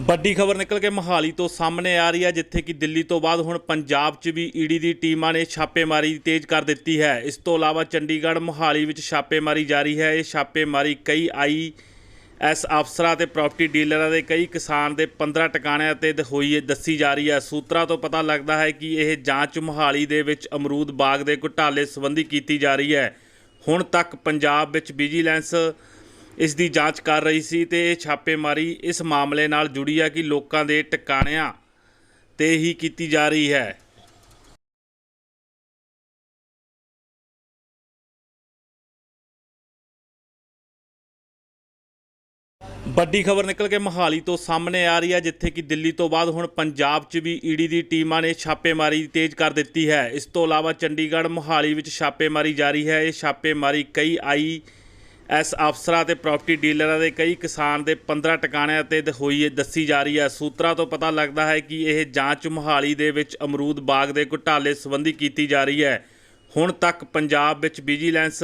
ਵੱਡੀ ਖਬਰ ਨਿਕਲ ਕੇ ਮੋਹਾਲੀ ਤੋਂ ਸਾਹਮਣੇ ਆ ਰਹੀ ਹੈ, ਜਿੱਥੇ ਕਿ ਦਿੱਲੀ ਤੋਂ ਬਾਅਦ ਹੁਣ ਪੰਜਾਬ 'ਚ ਵੀ ਈਡੀ ਦੀ ਟੀਮਾਂ ਨੇ ਛਾਪੇਮਾਰੀ ਤੇਜ਼ ਕਰ ਦਿੱਤੀ ਹੈ। ਇਸ ਤੋਂ ਇਲਾਵਾ ਚੰਡੀਗੜ੍ਹ, ਮੋਹਾਲੀ ਵਿੱਚ ਛਾਪੇਮਾਰੀ ਜਾਰੀ ਹੈ। ਇਹ ਛਾਪੇਮਾਰੀ ਕਈ ਆਈ ਐਸ ਅਫਸਰਾਂ ਤੇ ਪ੍ਰਾਪਰਟੀ ਡੀਲਰਾਂ ਦੇ, ਕਈ ਕਿਸਾਨ ਦੇ 15 ਟਿਕਾਣਿਆਂ ਤੇ ਦ- ਹੋਈ ਦੱਸੀ ਜਾ ਰਹੀ ਹੈ। ਸੂਤਰਾਂ ਤੋਂ ਪਤਾ ਲੱਗਦਾ ਹੈ ਕਿ ਇਹ ਜਾਂਚ ਮੋਹਾਲੀ ਦੇ ਵਿੱਚ ਅਮਰੂਦ ਬਾਗ ਦੇ ਘੁਟਾਲੇ ਸੰਬੰਧੀ ਕੀਤੀ ਜਾ ਰਹੀ ਹੈ। ਹੁਣ ਤੱਕ ਪੰਜਾਬ ਵਿੱਚ ਵਿਜੀਲੈਂਸ ਇਸ ਦੀ ਜਾਂਚ ਕਰ ਰਹੀ ਸੀ ਤੇ ਇਹ ਛਾਪੇਮਾਰੀ ਇਸ ਮਾਮਲੇ ਨਾਲ ਜੁੜੀ ਹੈ ਕਿ ਲੋਕਾਂ ਦੇ ਟਿਕਾਣਿਆਂ ਤੇ ਹੀ ਕੀਤੀ ਜਾ ਰਹੀ ਹੈ। ਵੱਡੀ ਖਬਰ ਨਿਕਲ ਕੇ ਮੋਹਾਲੀ ਤੋਂ ਸਾਹਮਣੇ ਆ ਰਹੀ ਹੈ, ਜਿੱਥੇ ਕਿ ਦਿੱਲੀ ਤੋਂ ਬਾਅਦ ਹੁਣ ਪੰਜਾਬ 'ਚ ਵੀ ਈਡੀ ਦੀ ਟੀਮਾਂ ਨੇ ਛਾਪੇਮਾਰੀ ਤੇਜ਼ ਕਰ ਦਿੱਤੀ ਹੈ। ਇਸ ਤੋਂ ਇਲਾਵਾ ਚੰਡੀਗੜ੍ਹ, ਮੋਹਾਲੀ ਵਿੱਚ ਛਾਪੇਮਾਰੀ ਜਾਰੀ ਹੈ। ਇਹ ਛਾਪੇਮਾਰੀ ਕਈ ਆਈ ਐਸ ਅਫਸਰਾਂ ਤੇ ਪ੍ਰਾਪਰਟੀ ਡੀਲਰਾਂ ਦੇ ਕਈ ਕਿਸਾਨ ਦੇ 15 ਟਿਕਾਣਿਆਂ ਤੇ ਦ- ਹੋਈ ਦੱਸੀ ਜਾ ਰਹੀ ਹੈ। ਸੂਤਰਾਂ ਤੋਂ ਪਤਾ ਲੱਗਦਾ ਹੈ ਕਿ ਇਹ ਜਾਂਚ ਮੋਹਾਲੀ ਦੇ ਵਿੱਚ ਅਮਰੂਦ ਬਾਗ ਦੇ ਘੁਟਾਲੇ ਸੰਬੰਧੀ ਕੀਤੀ ਜਾ ਰਹੀ ਹੈ। ਹੁਣ ਤੱਕ ਪੰਜਾਬ ਵਿੱਚ ਵਿਜੀਲੈਂਸ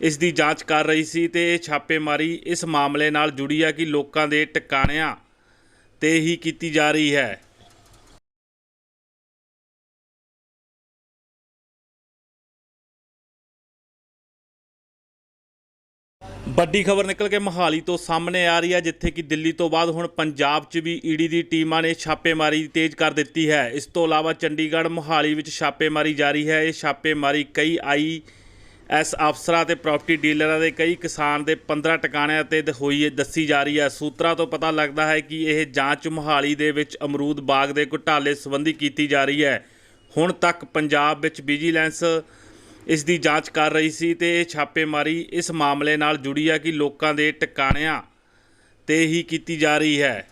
ਇਸ ਦੀ ਜਾਂਚ ਕਰ ਰਹੀ ਸੀ ਤੇ ਇਹ ਛਾਪੇਮਾਰੀ ਇਸ ਮਾਮਲੇ ਨਾਲ ਜੁੜੀ ਹੈ ਕਿ ਲੋਕਾਂ ਦੇ ਟਿਕਾਣਿਆਂ ਤੇ ਹੀ ਕੀਤੀ ਜਾ ਰਹੀ ਹੈ। ਵੱਡੀ ਖਬਰ ਨਿਕਲ ਕੇ ਮੋਹਾਲੀ ਤੋਂ ਸਾਹਮਣੇ ਆ ਰਹੀ ਹੈ, ਜਿੱਥੇ ਕਿ ਦਿੱਲੀ ਤੋਂ ਬਾਅਦ ਹੁਣ ਪੰਜਾਬ 'ਚ ਵੀ ਈਡੀ ਦੀ ਟੀਮਾਂ ਨੇ ਛਾਪੇਮਾਰੀ ਤੇਜ਼ ਕਰ ਦਿੱਤੀ ਹੈ। ਇਸ ਤੋਂ ਇਲਾਵਾ ਚੰਡੀਗੜ੍ਹ, ਮੋਹਾਲੀ ਵਿੱਚ ਛਾਪੇਮਾਰੀ ਜਾਰੀ ਹੈ। ਇਹ ਛਾਪੇਮਾਰੀ ਕਈ ਆਈ ਐਸ ਅਫਸਰਾਂ ਤੇ ਪ੍ਰਾਪਰਟੀ ਡੀਲਰਾਂ ਦੇ, ਕਈ ਕਿਸਾਨ ਦੇ 15 ਟਿਕਾਣਿਆਂ ਤੇ ਦ- ਹੋਈ ਦੱਸੀ ਜਾ ਰਹੀ ਹੈ। ਸੂਤਰਾਂ ਤੋਂ ਪਤਾ ਲੱਗਦਾ ਹੈ ਕਿ ਇਹ ਜਾਂਚ ਮੋਹਾਲੀ ਦੇ ਵਿੱਚ ਅਮਰੂਦ ਬਾਗ ਦੇ ਘੁਟਾਲੇ ਸੰਬੰਧੀ ਕੀਤੀ ਜਾ ਰਹੀ ਹੈ। ਹੁਣ ਤੱਕ ਪੰਜਾਬ ਵਿੱਚ ਵਿਜੀਲੈਂਸ ਇਸ ਦੀ ਜਾਂਚ ਕਰ ਰਹੀ ਸੀ ਤੇ ਇਹ ਛਾਪੇਮਾਰੀ ਇਸ ਮਾਮਲੇ ਨਾਲ ਜੁੜੀ ਹੈ ਕਿ ਲੋਕਾਂ ਦੇ ਟਿਕਾਣਿਆਂ ਤੇ ਹੀ ਕੀਤੀ ਜਾ ਰਹੀ ਹੈ।